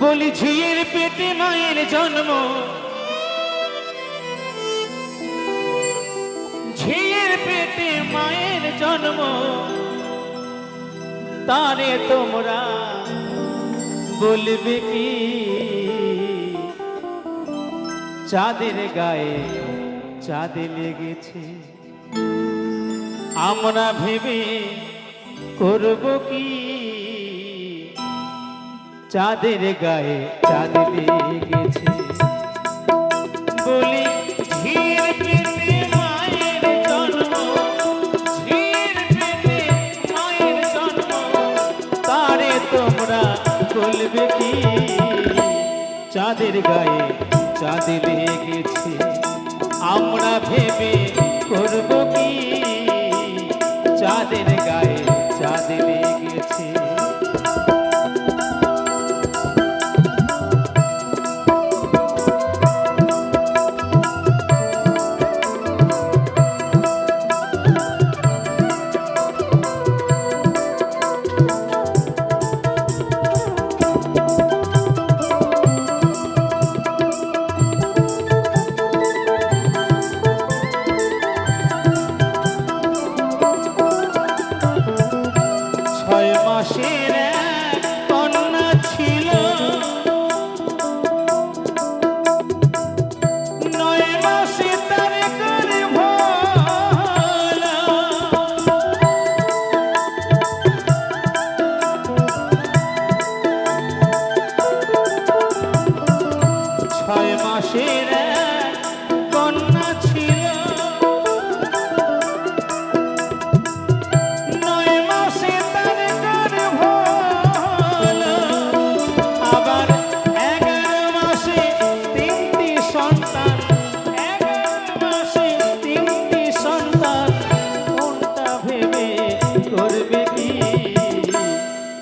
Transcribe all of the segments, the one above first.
বলি ঝিয়ের পেটে মায়ের জন্ম। ঝিয়ের পেটে মায়ের জন্ম। তারে তোমরা বলবে কি? চাঁদের গায়ে চাঁদে লেগেছে। আমরা ভেবে করব কি? চাঁদের গায়ে চাঁদ লেগেছে। বলি বলবে কি? চাঁদের গায়ে চাঁদ লেগেছে আমরা ভেবে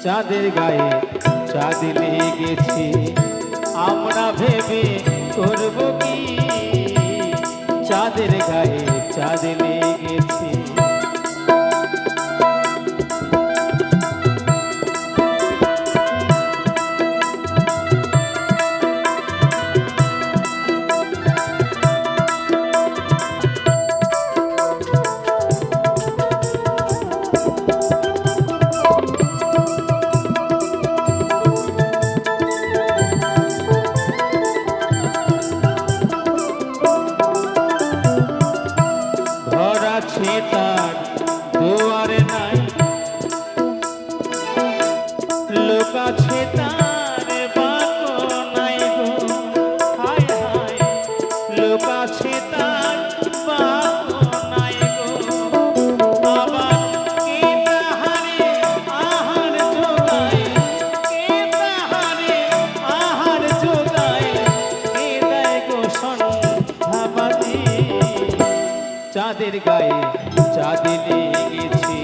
চাঁদের গায়ে চাঁদ লেগেছে। আমরা ভেবে করব কি? চাঁদের গায়ে চাঁদ লেগেছে। তা চাঁদের গায়ে চাঁদে লেগেছে।